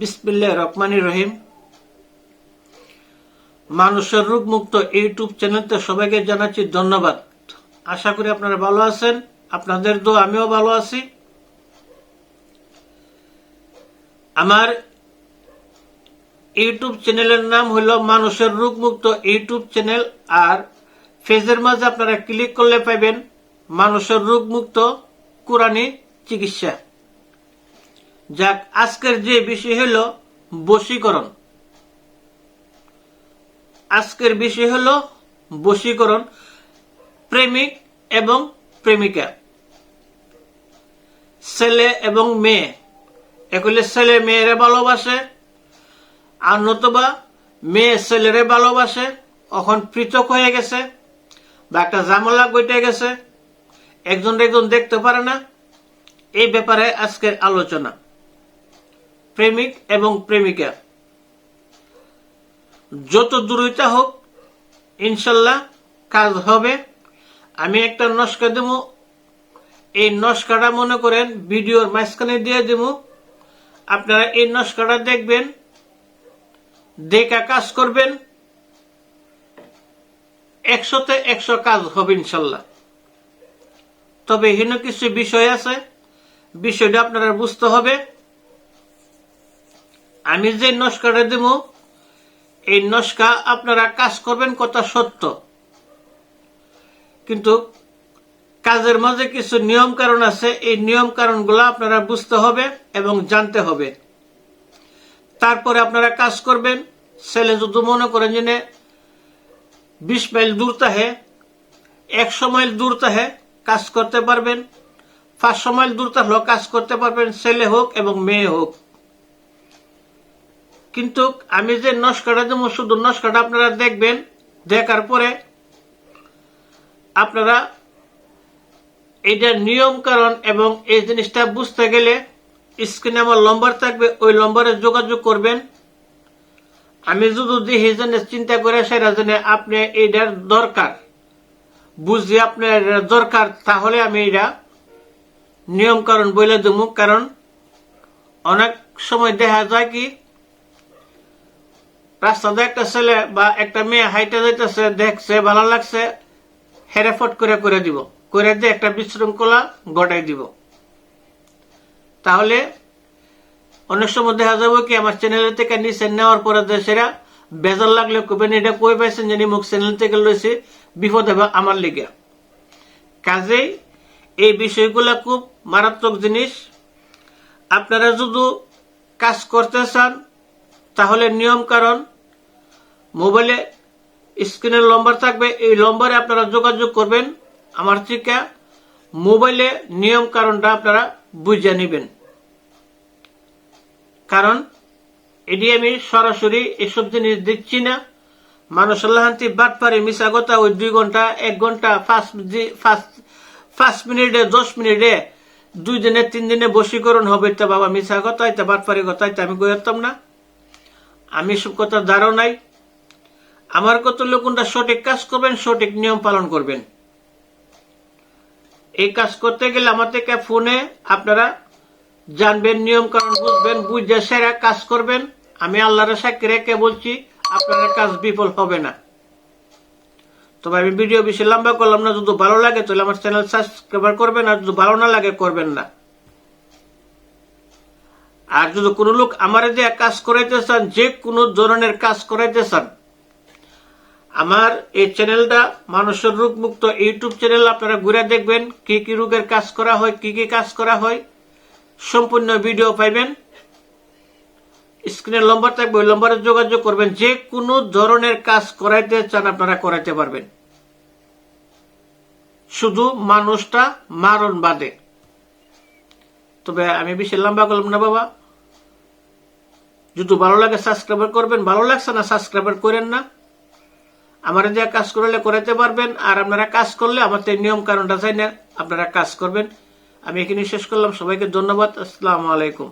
বিসমিল্লাহ রহমানি রহিম। মানুষের রোগ মুক্ত ইউটিউব চ্যানেলতে সবাইকে জানাচ্ছি ধন্যবাদ। আশা করি আপনারা ভালো আছেন, আপনাদের দো আমিও ভালো আছি। আমার ইউটিউব চ্যানেলের নাম হলো মানুষের রোগ মুক্ত ইউটিউব চ্যানেল, আর ফেজের মাঝে আপনারা ক্লিক করলে পাবেন মানুষের রোগ মুক্ত কোরআনী চিকিৎসা। যাক, আজকের যে বিষয় হলো বশীকরণ। আজকের বিষয় হলো বশীকরণ, প্রেমিক এবং প্রেমিকা। ছেলে এবং মেয়ে। এগুলি ছেলে মেয়েরে ভালোবাসে, আর নতুবা মেয়ে ছেলেরে ভালোবাসে এখন পৃথক হয়ে গেছে, বা একটা জামলা গইটে গেছে, একজন একজন দেখতে পারে না। এই ব্যাপারে আজকের আলোচনা। প্রেমিক এবং প্রেমিকা। যত দূরইটা হোক, ইনশাল্লাহ কাজ হবে। আমি একটা নস্কা দেব এই নস্কাটা মনে করেন ভিডিওর মাঝখানে দিয়ে দেব আপনারা এই নস্কাটা দেখবেন, দেখা কাজ করবেন। একশোতে একশো কাজ হবে ইনশাল্লাহ। তবে হীন কিছু বিষয় আছে। বিষয়টা আপনারা বুঝতে হবে। আমি যে নস্কাটা দেব, এই নস্কা আপনারা কাজ করবেন কথা সত্য। কিন্তু কাজের মাঝে কিছু নিয়ম কারণ আছে, এই নিয়ম কারণগুলো আপনারা বুঝতে হবে এবং জানতে হবে। তারপরে আপনারা কাজ করবেন। ছেলে যদি মনে করেন যে বিশ মাইল দূর তাহে একশো মাইল দূর তাহে কাজ করতে পারবেন। পাঁচশো মাইল দূর তাহলেও কাজ করতে পারবেন, ছেলে হোক এবং মেয়ে হোক। কিন্তু আমি যে নস্কাটা দেবো, শুধু নস্কাটা আপনারা দেখবেন, দেখার পরে আপনারা এটার নিয়ম কারণ এবং এই জিনিসটা বুঝতে গেলে স্ক্রিনে আমার নম্বর থাকবে, ওই নম্বরে যোগাযোগ করবেন। আমি যদি দেখি জন্য চিন্তা করে সেটা জন্য আপনি এইটার দরকার, বুঝি আপনার দরকার, তাহলে আমি এটা নিয়ম কারণ বলে দেবো। কারণ অনেক সময় দেখা যায় কি রাস্তাতে একটা ছেলে বা একটা মেয়ে হাইটে যাইতেছে, দেখছে, ভালো লাগছে হেরে ফট করে করে দিব। করে দিয়ে একটা বিশৃঙ্খলা ঘটাই দিব। তাহলে অনেক সময় দেখা যাবে কি, আমার চ্যানেল থেকে নিচে নেওয়ার পরে দেশেরা বেজার লাগলে কবেন এটা কই পাইছেন জানি, মুখ চ্যানেল থেকে লইছে, বিপদ হবে আমার লিগে। কাজেই এই বিষয়গুলো খুব মারাত্মক জিনিস। আপনারা যদি কাজ করতে চান, তাহলে নিয়ম কারণ মোবাইলে স্ক্রিনের নম্বর থাকবে, এই নম্বরে আপনারা যোগাযোগ করবেন। আমার থেকে মোবাইলে নিয়ম কারণটা আপনারা বুঝে নেবেন। কারণ এটি আমি সরাসরি এসব জিনিস দিচ্ছি না। মানুষ আল্লাহান্তি বাদ পারে মিশাগতা, ওই দুই ঘণ্টা, এক ঘণ্টা, পাঁচ মিনিটে, দশ মিনিটে, দুই দিনে, তিন দিনে বশীকরণ হবে তা বাবা মিশা কথা এটা বাটপারি কথা এটা আমি কইতাম না। আমি সব কথা ধারো নাই আমার কত লোকটা সঠিক কাজ করবেন, সঠিক নিয়ম পালন করবেন। এই কাজ করতে গেলে আমার থেকে ফোনে আপনারা জানবেন নিয়ম কারণ বুঝবেন, বুঝে সেরা কাজ করবেন। আমি আল্লাহর সাক্ষী রেখে বলছি, আপনার কাজ বিফল হবে না। তবে আমি ভিডিও বেশি লম্বা করলাম না, যদি ভালো লাগে তাহলে আমার চ্যানেল সাবস্ক্রাইব করবেন, আর যদি ভালো না লাগে করবেন না। আর যদি কোনো লোক আমার দিয়ে কাজ করাইতে চান, যে কোনো ধরনের কাজ করাইতে চান আমার এই চ্যানেলটা মানুষের রোগ মুক্ত ইউটিউব চ্যানেল, আপনারা ঘুরে দেখবেন কি কি রোগের কাজ করা হয়, কি কি কাজ করা হয়। সম্পূর্ণ ভিডিও পাইবেন। স্ক্রিনের নম্বর থাকবে, ওই নম্বরে যোগাযোগ করবেন। যে কোনো ধরনের কাজ করাইতে চান, আপনারা করাইতে পারবেন। শুধু মানুষটা মারণ বাদে। তবে আমি বেশি লম্বা করলাম না, বাবা। যদি ভালো লাগে সাবস্ক্রাইবার করবেন। ভালো লাগছে না সাবস্ক্রাইবার করেন না। আমার যে কাজ করলে করাতে পারবেন, আর আপনারা কাজ করলে আমার তো নিয়ম কারণটা চাই না, আপনারা কাজ করবেন। আমি এখানে শেষ করলাম, সবাইকে ধন্যবাদ, আসসালামু আলাইকুম।